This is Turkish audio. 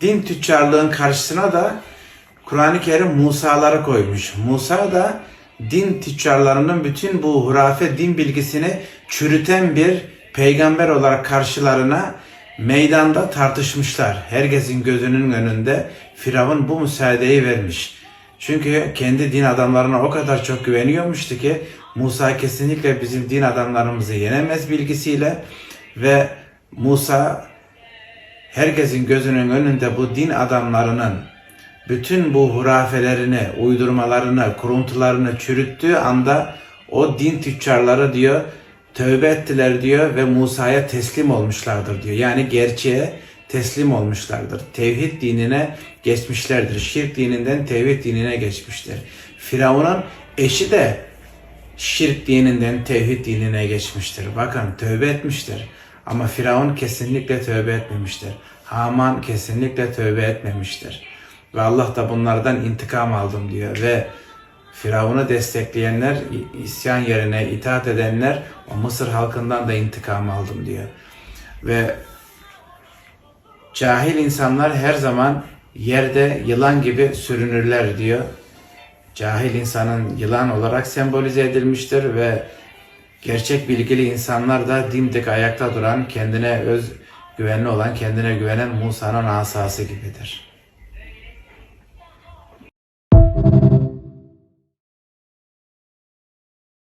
din tüccarlığın karşısına da Kur'an-ı Kerim Musa'ları koymuş. Musa da din tüccarlarının bütün bu hurafe din bilgisini çürüten bir peygamber olarak karşılarına meydanda tartışmışlar. Herkesin gözünün önünde Firavun bu müsaadeyi vermiş. Çünkü kendi din adamlarına o kadar çok güveniyormuştu ki Musa kesinlikle bizim din adamlarımızı yenemez bilgisiyle ve Musa herkesin gözünün önünde bu din adamlarının bütün bu hurafelerini, uydurmalarını, kuruntularını çürüttüğü anda o din tüccarları diyor tövbe ettiler diyor ve Musa'ya teslim olmuşlardır diyor. Yani gerçeğe teslim olmuşlardır. Tevhid dinine geçmişlerdir. Şirk dininden tevhid dinine geçmiştir. Firavun'un eşi de şirk dininden tevhid dinine geçmiştir. Bakın tövbe etmiştir. Ama Firavun kesinlikle tövbe etmemiştir. Haman kesinlikle tövbe etmemiştir. Ve Allah da bunlardan intikam aldım diyor. Ve Firavun'u destekleyenler, isyan yerine itaat edenler o Mısır halkından da intikam aldım diyor. Ve cahil insanlar her zaman yerde yılan gibi sürünürler diyor. Cahil insanın yılan olarak sembolize edilmiştir ve gerçek bilgili insanlar da dimdik ayakta duran, kendine öz güvenli olan, kendine güvenen Musa'nın asası gibidir.